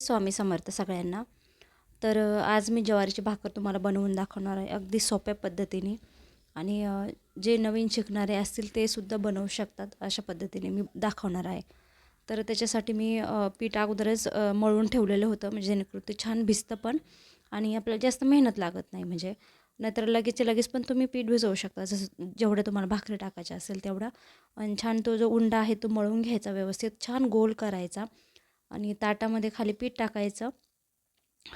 स्वामी समर्थ सगळ्यांना. तर आज मी ज्वारीची भाकर तुम्हाला बनवून दाखवणार आहे. अगदी सोप्या पद्धतीने. आणि जे नवीन शिकणारे असतील ते सुद्धा बनवू शकतात अशा पद्धतीने मी दाखवणार आहे. तर त्याच्यासाठी मी पीठ अगोदरच मळून ठेवलेलं होतं. म्हणजे जेणेकरून ते छान भिजतं पण. आणि आपल्याला जास्त मेहनत लागत नाही. म्हणजे नाहीतर लगेच लगेच पण तुम्ही पीठ भिजवू शकता. जसं जेवढं तुम्हाला भाकरी टाकायची असेल तेवढा आणि छान तो जो उंडा आहे तो मळून घ्यायचा व्यवस्थित. छान गोल करायचा. आणि ताटामध्ये खाली पीठ टाकायचं.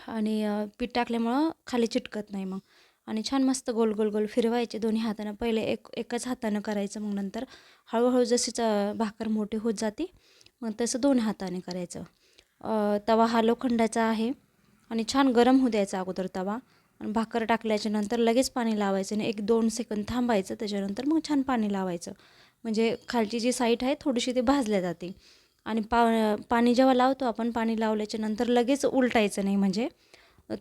आणि पीठ टाकल्यामुळं खाली चिटकत नाही मग. आणि छान मस्त गोल गोल गोल फिरवायचे दोन्ही हातानं. पहिले एक एकच हातानं करायचं मग नंतर हळूहळू जशी च भाकर मोठी होत जाते मग तसं दोन हाताने करायचं. तवा हा लोखंडाचा आहे आणि छान गरम होऊ द्यायचा अगोदर तवा. आणि भाकर टाकल्याच्या नंतर लगेच पाणी लावायचं आणि एक दोन सेकंद थांबायचं. त्याच्यानंतर मग छान पाणी लावायचं. म्हणजे खालची जी साईट आहे थोडीशी ती भाजल्या जाते. आणि पा पाणी जेव्हा लावतो आपण पाणी लावल्याच्या नंतर लगेच उलटायचं नाही म्हणजे.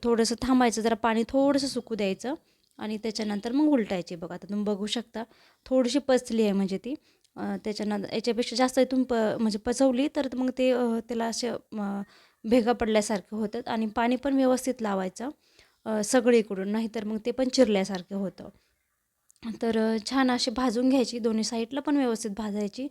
थोडंसं थांबायचं जरा पाणी थोडंसं सुकू द्यायचं आणि त्याच्यानंतर मग उलटायची. बघा आता तुम्ही बघू शकता थोडीशी पचली आहे म्हणजे ती. त्याच्यानंतर याच्यापेक्षा जास्त तुम्ही प म्हणजे पचवली तर मग ते त्याला असे भेगा पडल्यासारखं होतात आणि पाणी पण व्यवस्थित लावायचं सगळीकडून. नाहीतर मग ते पण चिरल्यासारखं होतं. तर छान अशी भाजून घ्यायची दोन्ही साईडला पण व्यवस्थित भाजायची.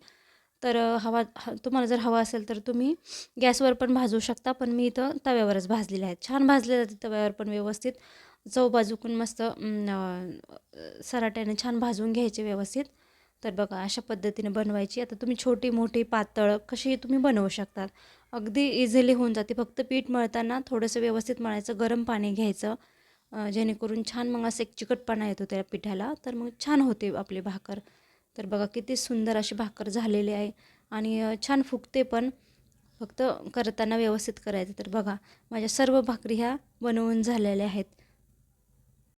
तर हवा ह तुम्हाला जर हवा असेल तर तुम्ही गॅसवर पण भाजू शकता पण मी इथं तव्यावरच भाजलेले आहेत. छान भाजले जाते तव्यावर पण व्यवस्थित. चव बाजूकून मस्त सराट्याने छान भाजून घ्यायचे व्यवस्थित. तर बघा अशा पद्धतीने बनवायची. आता तुम्ही छोटी मोठी पातळ कशी तुम्ही बनवू शकतात अगदी इझिली होऊन जाते. फक्त पीठ मळताना थोडंसं व्यवस्थित मळायचं गरम पाणी घ्यायचं जेणेकरून छान मग असं एक चिकटपणा येतो त्या पिठाला. तर मग छान होते आपली भाकर. तर बघा किती सुंदर अशी भाकर झालेली आहे. आणि छान फुगते पण. फक्त करताना व्यवस्थित करायचं. तर बघा माझ्या सर्व भाकरी ह्या बनवून झालेल्या आहेत.